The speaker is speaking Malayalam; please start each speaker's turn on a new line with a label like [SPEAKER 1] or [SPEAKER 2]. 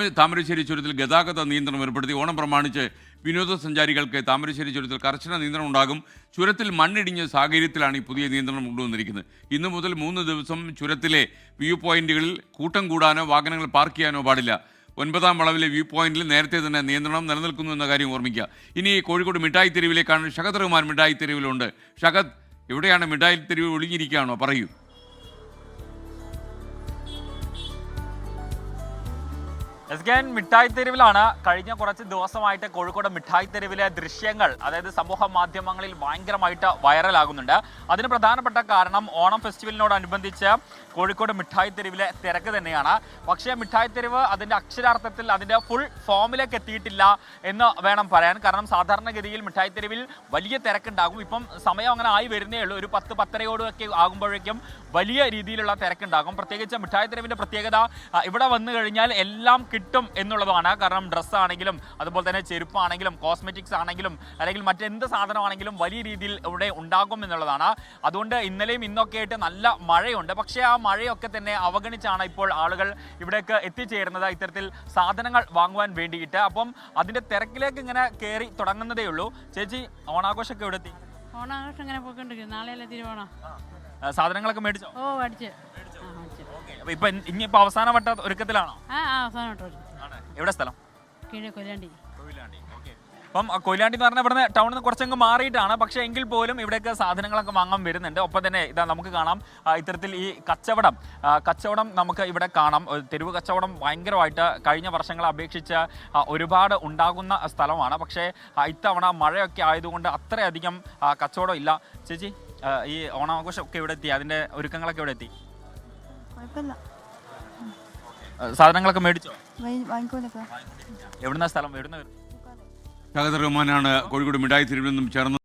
[SPEAKER 1] താമരശ്ശേരി ചുരത്തിൽ ഗതാഗത നിയന്ത്രണം ഏർപ്പെടുത്തി. ഓണം പ്രമാണിച്ച് വിനോദസഞ്ചാരികൾക്ക് താമരശ്ശേരി ചുരത്തിൽ കർശന നിയന്ത്രണം ഉണ്ടാകും. ചുരത്തിൽ മണ്ണിടിഞ്ഞ സാഹചര്യത്തിലാണ് ഈ പുതിയ നിയന്ത്രണം കൊണ്ടുവന്നിരിക്കുന്നത്. ഇന്നു മുതൽ മൂന്ന് ദിവസം ചുരത്തിലെ വ്യൂ പോയിന്റുകളിൽ കൂട്ടം കൂടാനോ വാഹനങ്ങൾ പാർക്ക് ചെയ്യാനോ പാടില്ല. ഒൻപതാം വളവിലെ വ്യൂ പോയിന്റിൽ നേരത്തെ തന്നെ നിയന്ത്രണം നിലനിൽക്കുന്നു എന്ന കാര്യം ഓർമ്മിക്കുക. ഇനി കോഴിക്കോട് മിഠായി തെരുവിലേക്കാണ് ഷഹദ് റഹ്മാൻ മിഠായി തെരുവിലുണ്ട്. ഷഹദ് എവിടെയാണ് മിഠായി തെരുവ് ഒളിഞ്ഞിരിക്കുകയാണോ? പറയൂ.
[SPEAKER 2] എസ് കെ മിഠായി തെരുവിലാണ് കഴിഞ്ഞ കുറച്ച് ദിവസമായിട്ട് കോഴിക്കോട് മിഠായി തെരുവിലെ ദൃശ്യങ്ങൾ അതായത് സമൂഹ മാധ്യമങ്ങളിൽ ഭയങ്കരമായിട്ട് വൈറലാകുന്നുണ്ട്. അതിന് പ്രധാനപ്പെട്ട കാരണം ഓണം ഫെസ്റ്റിവലിനോടനുബന്ധിച്ച് കോഴിക്കോട് മിഠായി തെരുവിലെ തിരക്ക് തന്നെയാണ്. പക്ഷേ മിഠായി തെരുവ് അതിന്റെ അക്ഷരാർത്ഥത്തിൽ അതിന്റെ ഫുൾ ഫോമിലേക്ക് എത്തിയിട്ടില്ല എന്ന് വേണം പറയാൻ. കാരണം സാധാരണഗതിയിൽ മിഠായി തെരുവിൽ വലിയ തിരക്കുണ്ടാകും. ഇപ്പം സമയം അങ്ങനെ ആയി വരുന്നേ ഉള്ളൂ. ഒരു പത്ത് പത്തരയോടൊക്കെ ആകുമ്പോഴേക്കും വലിയ രീതിയിലുള്ള തിരക്കുണ്ടാകും. പ്രത്യേകിച്ച് മിഠായി തെരുവിന്റെ പ്രത്യേകത ഇവിടെ വന്നു കഴിഞ്ഞാൽ എല്ലാം കിട്ടും എന്നുള്ളതാണ്. കാരണം ഡ്രസ്സാണെങ്കിലും അതുപോലെ തന്നെ ചെരുപ്പാണെങ്കിലും കോസ്മെറ്റിക്സ് ആണെങ്കിലും അല്ലെങ്കിൽ മറ്റെന്ത് സാധനമാണെങ്കിലും വലിയ രീതിയിൽ ഇവിടെ ഉണ്ടാകും എന്നുള്ളതാണ്. അതുകൊണ്ട് ഇന്നലെയും ഇന്നൊക്കെ ആയിട്ട് നല്ല മഴയുണ്ട്. പക്ഷേ ആ മഴയൊക്കെ തന്നെ അവഗണിച്ചാണ് ഇപ്പോൾ ആളുകൾ ഇവിടേക്ക് എത്തിച്ചേരുന്നത്. ഇത്തരത്തിൽ സാധനങ്ങൾ വാങ്ങുവാൻ വേണ്ടിയിട്ട്. അപ്പം അതിന്റെ തിരക്കിലേക്ക് ഇങ്ങനെ കയറി തുടങ്ങുന്നതേ ഉള്ളൂ. ചേച്ചി ഓണാഘോഷമൊക്കെ ഇവിടെ എത്തി
[SPEAKER 3] ഓണാഘോഷം ഇങ്ങനെ പോയിക്കൊണ്ടിരിക്കും നാളെയല്ലേ തിരുവോണം?
[SPEAKER 2] സാധനങ്ങളൊക്കെ മേടിച്ചോ?
[SPEAKER 3] ഓ മേടിച്ചു.
[SPEAKER 2] അപ്പൊ ഇപ്പൊ ഇനിയിപ്പോ അവസാനവട്ട ഒരുക്കത്തിലാണോ?
[SPEAKER 3] ആ അവസാനം
[SPEAKER 2] എവിടെ സ്ഥലം?
[SPEAKER 3] കീഴേ കൊല്ലാണ്ടി
[SPEAKER 2] കൊയിലാണ്ടി. അപ്പം കൊയിലാണ്ടി എന്ന് പറഞ്ഞാൽ ഇവിടുന്ന് ടൗണിൽ നിന്ന് കുറച്ചങ്ങ് മാറിയിട്ടാണ്. പക്ഷേ എങ്കിൽ പോലും ഇവിടേക്ക് സാധനങ്ങളൊക്കെ വാങ്ങാൻ വരുന്നുണ്ട്. ഒപ്പം തന്നെ ഇതാ നമുക്ക് കാണാം ആ, ഇത്തരത്തിൽ ഈ കച്ചവടം. ആ, കച്ചവടം നമുക്ക് ഇവിടെ കാണാം. ഒരു തെരുവ് കച്ചവടം ഭയങ്കരമായിട്ട് കഴിഞ്ഞ വർഷങ്ങളെ അപേക്ഷിച്ച് ആ, ഒരുപാട് ഉണ്ടാകുന്ന സ്ഥലമാണ്. പക്ഷേ ആ, ഇത്തവണ മഴയൊക്കെ ആയതുകൊണ്ട് അത്രയധികം ആ, കച്ചവടം ഇല്ല. ചേച്ചി ആ, ഈ ഓണാഘോഷമൊക്കെ ഇവിടെ എത്തി അതിന്റെ ഒരുക്കങ്ങളൊക്കെ ഇവിടെ എത്തി
[SPEAKER 4] കുഴപ്പമില്ല.
[SPEAKER 2] സാധനങ്ങളൊക്കെ മേടിച്ചോ?
[SPEAKER 4] വാങ്ങിക്കോലൊക്കെ
[SPEAKER 2] എവിടുന്ന സ്ഥലം? എവിടുന്ന
[SPEAKER 1] ഷഹദ് റഹ്മാനാണ് കോഴിക്കോട് മിഠായി തെരുവിൽ നിന്നും ചേർന്ന്